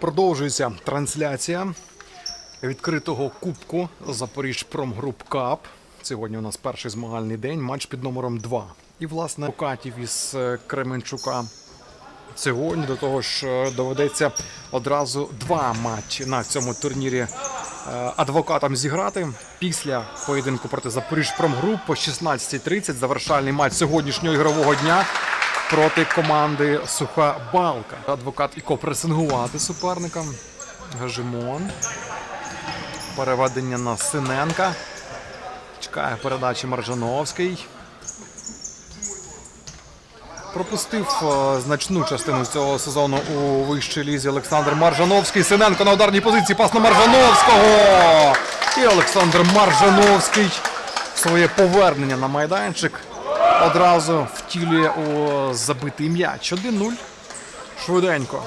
Продовжується трансляція відкритого кубку Запоріж Промгруп Кап. Сьогодні у нас перший змагальний день, матч під номером 2. І, власне, Катів із е, Кременчука. Сьогодні до того ж е, доведеться одразу два матчі на цьому турнірі е, адвокатам зіграти. Після поєдинку проти Запоріж Промгруп по 16.30 завершальний матч сьогоднішнього ігрового дня проти команди Суха Балка. Адвокат і копресингувати суперника. Гажимон. Переведення на Синенка. Чекає передачі Маржановський. Пропустив е, значну частину цього сезону у вищій лізі Олександр Маржановський. Синенко на ударній позиції. Пас на Маржановського. І Олександр Маржановський своє повернення на майданчик одразу втілює у забитий м'яч. 1-0. Швиденько.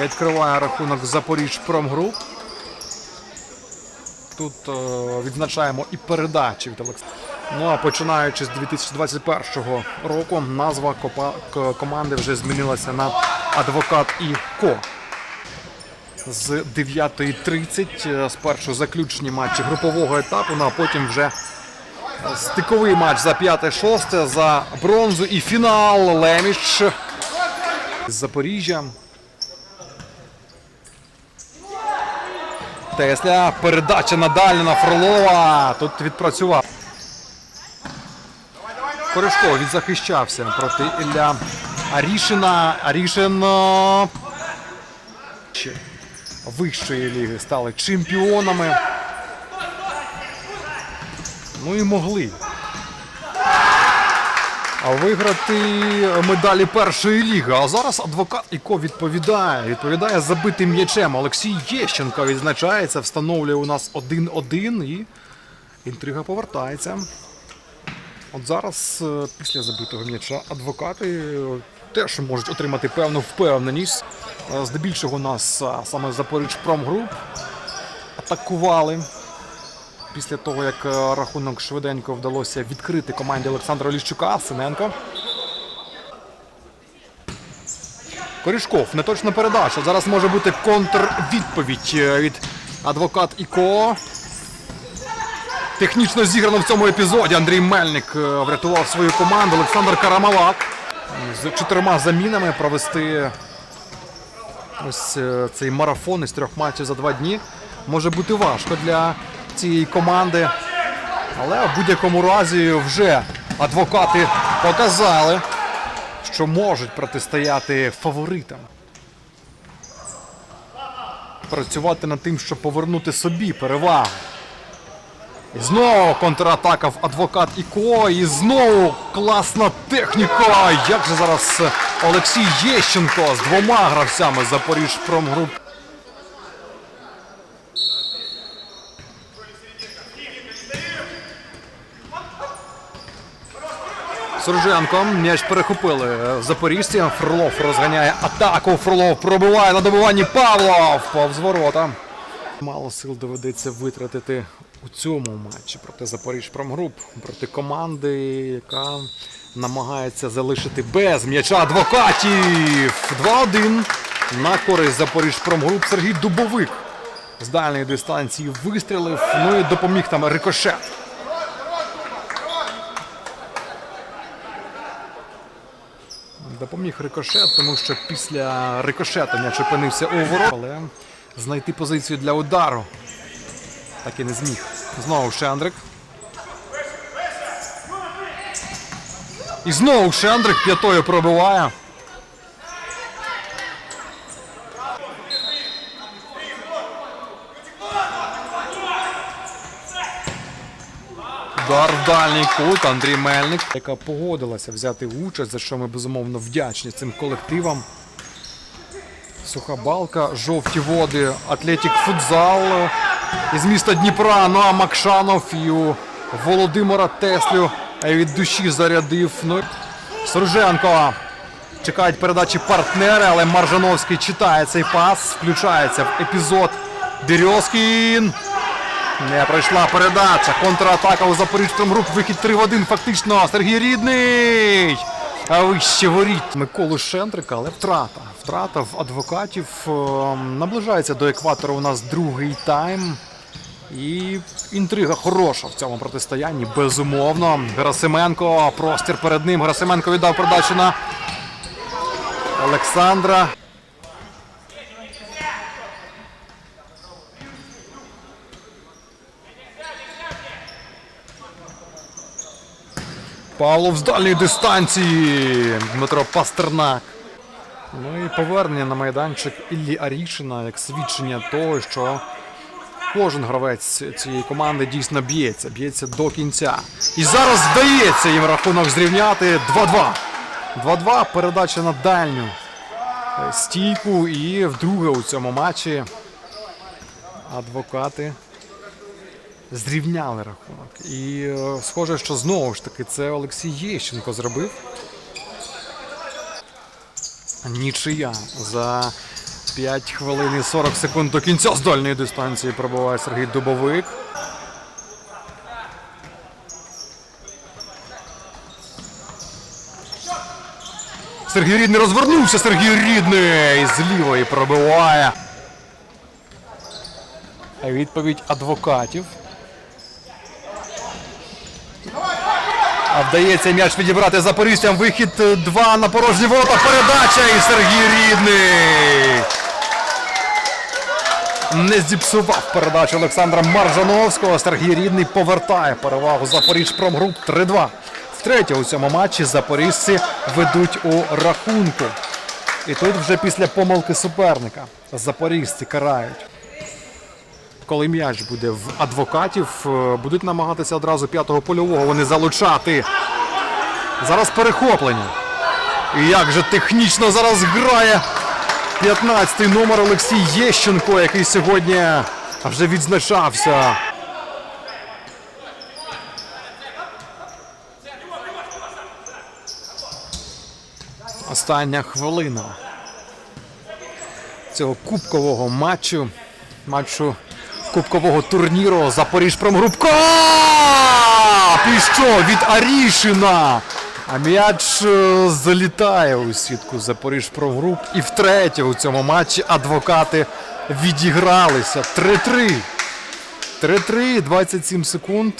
Відкриває рахунок Запоріж Промгруп. Тут е, відзначаємо і передачі від Олександра. Ну а починаючи з 2021 року, назва копа- команди вже змінилася на Адвокат і Ко. З 9.30 е, спершу заключні матчі групового етапу, ну а потім вже стиковий матч за 5-6 за бронзу і фінал Леміч з Запоріжжя. Тесля, передача на дальню на Фролова. Тут відпрацював. Корешко відзахищався проти Ілля Арішина. Арішин е, вищої ліги стали чемпіонами. Ну і могли. А виграти медалі першої ліги. А зараз адвокат Іко відповідає. Відповідає забитим м'ячем. Олексій Єщенко відзначається, встановлює у нас 1-1 і інтрига повертається. От зараз, е, після забитого м'яча, адвокати е, теж можуть отримати певну впевненість. Е, Здебільшого нас саме Запоріж Промгруп атакували. Після того, як е, рахунок швиденько вдалося відкрити команді Олександра Оліщука, Синенко. Корішков, неточна передача. Зараз може бути контрвідповідь е, від адвокат Іко. Технічно зіграно в цьому епізоді. Андрій Мельник е, врятував свою команду. Олександр Карамалак з чотирма замінами провести ось цей марафон із трьох матчів за два дні. Може бути важко для цієї команди. Але в будь-якому разі вже адвокати показали, що можуть протистояти фаворитам. Працювати над тим, щоб повернути собі перевагу. І знову контратака в адвокат Іко. І знову класна техніка. Як же зараз Олексій Єщенко з двома гравцями Запоріж Сурженко. М'яч перехопили запоріжці. Фролов розганяє атаку. Фролов пробиває на добиванні Павлов. Повз ворота. Мало сил доведеться витратити у цьому матчі проти Запоріж Промгруп, проти команди, яка намагається залишити без м'яча адвокатів. 2-1 на користь Запоріж Промгруп Сергій Дубовик. З дальньої дистанції вистрілив, ну і допоміг там рикошет. Допоміг рикошет, тому що після рикошету м'яч опинився у ворот, але знайти позицію для удару так і не зміг. Знову Шендрик. І знову Шендрик п'ятою пробиває. Удар в дальній кут Андрій Мельник, яка погодилася взяти участь, за що ми безумовно вдячні цим колективам. Суха балка, жовті води, Атлетік футзал із міста Дніпра. Ну а Макшанов і у Володимира Теслю від душі зарядив. Ну, Сурженко. Чекають передачі партнери, але Маржановський читає цей пас, включається в епізод Дерьозкін. Не пройшла передача. Контратака у Запорізькому груп. Вихід 3 в 1. Фактично Сергій Рідний. а вище воріт Миколу Шендрика, але втрата. Втрата в адвокатів. Е, Наближається до екватору у нас другий тайм. І інтрига хороша в цьому протистоянні, безумовно. Герасименко, простір перед ним. Герасименко віддав передачу на Олександра. Павлов з дальньої дистанції. Дмитро Пастернак. Ну і повернення на майданчик Іллі Арішина як свідчення того, що кожен гравець цієї команди дійсно б'ється, б'ється до кінця. І зараз вдається їм рахунок зрівняти 2-2. 2-2 передача на дальню стійку. І вдруге у цьому матчі адвокати зрівняли рахунок. І е, схоже, що знову ж таки це Олексій Єщенко зробив. Нічия за 5 хвилин і 40 секунд до кінця з дальньої дистанції пробиває Сергій Дубовик. Сергій Рідний розвернувся. Сергій Рідний з лівої пробиває. Відповідь адвокатів. А вдається м'яч відібрати запоріжцям. Вихід 2 на порожні ворота. Передача і Сергій Рідний. Не зіпсував передачу Олександра Маржановського. Сергій Рідний повертає перевагу Запоріжпромгруп 3-2. Втретє у цьому матчі запоріжці ведуть у рахунку. І тут вже після помилки суперника запоріжці карають. Коли м'яч буде в адвокатів, е, будуть намагатися одразу п'ятого польового вони залучати. Зараз перехоплення. І як же технічно зараз грає 15-й номер Олексій Єщенко, який сьогодні вже відзначався. Остання хвилина цього кубкового матчу. Матчу кубкового турніру Запоріжпромгрупка! І що від Арішина? А м'яч е, залітає у сітку Запоріжпромгруп. І втретє у цьому матчі адвокати відігралися. 3-3. 3-3, 27 секунд.